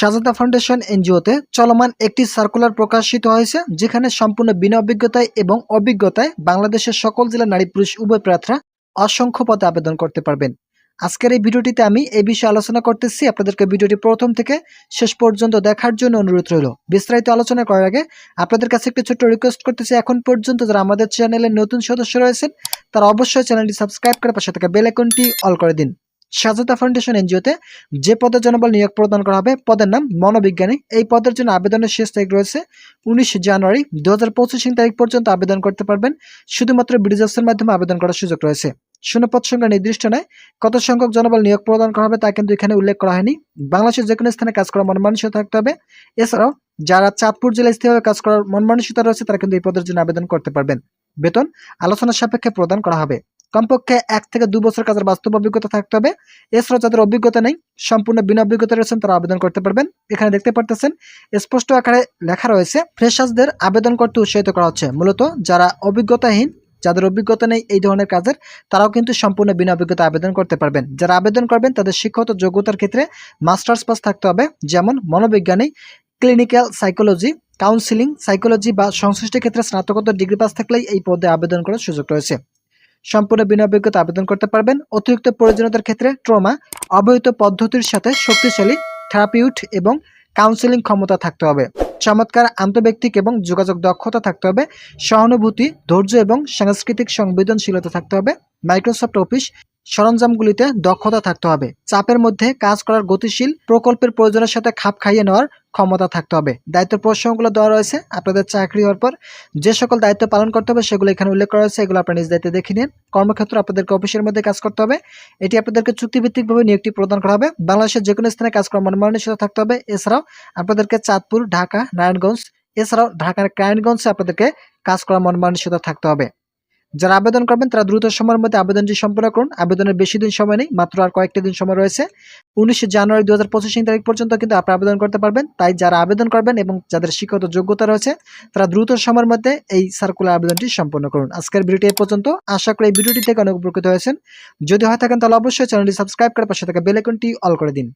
স্বাধীনতা ফাউন্ডেশন এনজিওতে চলমান একটি সার্কুলার প্রকাশিত হয়েছে, যেখানে সম্পূর্ণ বিনা অভিজ্ঞতায় এবং অভিজ্ঞতায় বাংলাদেশের সকল জেলার নারী পুরুষ উভয় প্রার্থীরা অসংখ্য পদে আবেদন করতে পারবেন। আজকের এই ভিডিওটিতে আমি এই বিষয়ে আলোচনা করতেছি। আপনাদেরকে ভিডিওটি প্রথম থেকে শেষ পর্যন্ত দেখার জন্য অনুরোধ রইল। বিস্তারিত আলোচনা করার আগে আপনাদের কাছে একটি ছোট্ট রিকোয়েস্ট করতেছি, এখন পর্যন্ত যারা আমাদের চ্যানেলের নতুন সদস্য রয়েছেন, তারা অবশ্যই চ্যানেলটি সাবস্ক্রাইব করে পাশে থাকা বেল আইকনটি অল করে দিন। স্বাধীনতা ফাউন্ডেশন এনজিওতে যে পদে জনবল নিয়োগ প্রদান করা হবে, পদের নাম মনোবিজ্ঞানী। এই পদের জন্য আবেদনের শেষ তারিখ রয়েছে উনিশ জানুয়ারি দু হাজার পঁচিশ তারিখ পর্যন্ত আবেদন করতে পারবেন। শুধুমাত্র ব্রিজার্সের মাধ্যমে আবেদন করার সুযোগ রয়েছে। শূন্যপদ সংখ্যা নির্দিষ্ট নয়, কত সংখ্যক জনবল নিয়োগ প্রদান করা হবে তা কিন্তু এখানে উল্লেখ করা হয়নি। বাংলাদেশের যে কোনো স্থানে কাজ করার মন মানসিকতা থাকতে হবে। এছাড়াও যারা চাঁদপুর জেলায় স্থিরভাবে কাজ করার মন মানসিকতা রয়েছে, তারা কিন্তু এই পদের জন্য আবেদন করতে পারবেন। বেতন আলোচনা সাপেক্ষে প্রদান করা হবে। কমপক্ষে এক থেকে দু বছর কাজের বাস্তব অভিজ্ঞতা থাকতে হবে। এছাড়াও যাদের অভিজ্ঞতা নেই, সম্পূর্ণ বিনা অভিজ্ঞতা রয়েছেন, তারা আবেদন করতে পারবেন। এখানে দেখতে পারতেছেন, স্পষ্ট আকারে লেখা রয়েছে, ফ্রেশার্সদের আবেদন করতে উৎসাহিত করা হচ্ছে। মূলত যারা অভিজ্ঞতাহীন, যাদের অভিজ্ঞতা নেই এই ধরনের কাজের, তারাও কিন্তু সম্পূর্ণ বিনা অভিজ্ঞতা আবেদন করতে পারবেন। যারা আবেদন করবেন, তাদের শিক্ষাগত যোগ্যতার ক্ষেত্রে মাস্টার্স পাস থাকতে হবে, যেমন মনোবিজ্ঞানী, ক্লিনিক্যাল সাইকোলজি, কাউন্সিলিং সাইকোলজি বা সংশ্লিষ্ট ক্ষেত্রে স্নাতকোত্তর ডিগ্রি পাস থাকলেই এই পদে আবেদন করার সুযোগ রয়েছে। সম্পূর্ণ বিনা অভিজ্ঞতা আবেদন করতে পারবেন। অতিরিক্ত প্রয়োজনীয়তার ক্ষেত্রে ট্রমা, অবহিত পদ্ধতির সাথে শক্তিশালী থেরাপিউট এবং কাউন্সেলিং ক্ষমতা থাকতে হবে। চমৎকার আন্তব্যক্তিক এবং যোগাযোগ দক্ষতা থাকতে হবে। সহানুভূতি, ধৈর্য এবং সাংস্কৃতিক সংবেদনশীলতা থাকতে হবে। মাইক্রোসফট অফিস সরঞ্জামগুলিতে দক্ষতা থাকতে হবে। চাপের মধ্যে কাজ করার গতিশীল প্রকল্পের প্রয়োজনের সাথে খাপ খাইয়ে নেওয়ার ক্ষমতা থাকতে হবে। দায়িত্ব প্রসঙ্গগুলো দেওয়া রয়েছে। আপনাদের চাকরি হওয়ার পর যে সকল দায়িত্ব পালন করতে হবে, সেগুলো এখানে উল্লেখ করা হয়েছে। এগুলো আপনার নিজ দায়িত্বে দেখে নিন। কর্মক্ষেত্র আপনাদেরকে অফিসের মধ্যে কাজ করতে হবে। এটি আপনাদেরকে চুক্তিভিত্তিকভাবে নিয়োগটি প্রদান করা হবে। বাংলাদেশের যে কোনো স্থানে কাজ করার মনোমানসিকতা থাকতে হবে। এছাড়াও আপনাদেরকে চাঁদপুর, ঢাকা, নারায়ণগঞ্জ, এছাড়াও ঢাকার ক্রায়ণগঞ্জে আপনাদেরকে কাজ করার মনোমানসিকতা থাকতে হবে। যারা আবেদন করবেন, তারা দ্রুত সময়ের মধ্যে আবেদনটি সম্পন্ন করুন। আবেদনের বেশি দিন সময় নেই, মাত্র আর কয়েকটি দিন সময় রয়েছে। উনিশে জানুয়ারি দু হাজার পঁচিশ তারিখ পর্যন্ত কিন্তু আপনি আবেদন করতে পারবেন। তাই যারা আবেদন করবেন এবং যাদের শিক্ষত যোগ্যতা রয়েছে, তারা দ্রুত সময়ের মধ্যে এই সার্কুলার আবেদনটি সম্পন্ন করুন। আজকের ভিডিওটি এ পর্যন্ত। আশা করি এই ভিডিওটি থেকে অনেক উপকৃত হয়েছেন। যদি হয় থাকেন, তাহলে অবশ্যই চ্যানেলটি সাবস্ক্রাইব করে পাশে থাকা বেল আইকনটি অল করে দিন।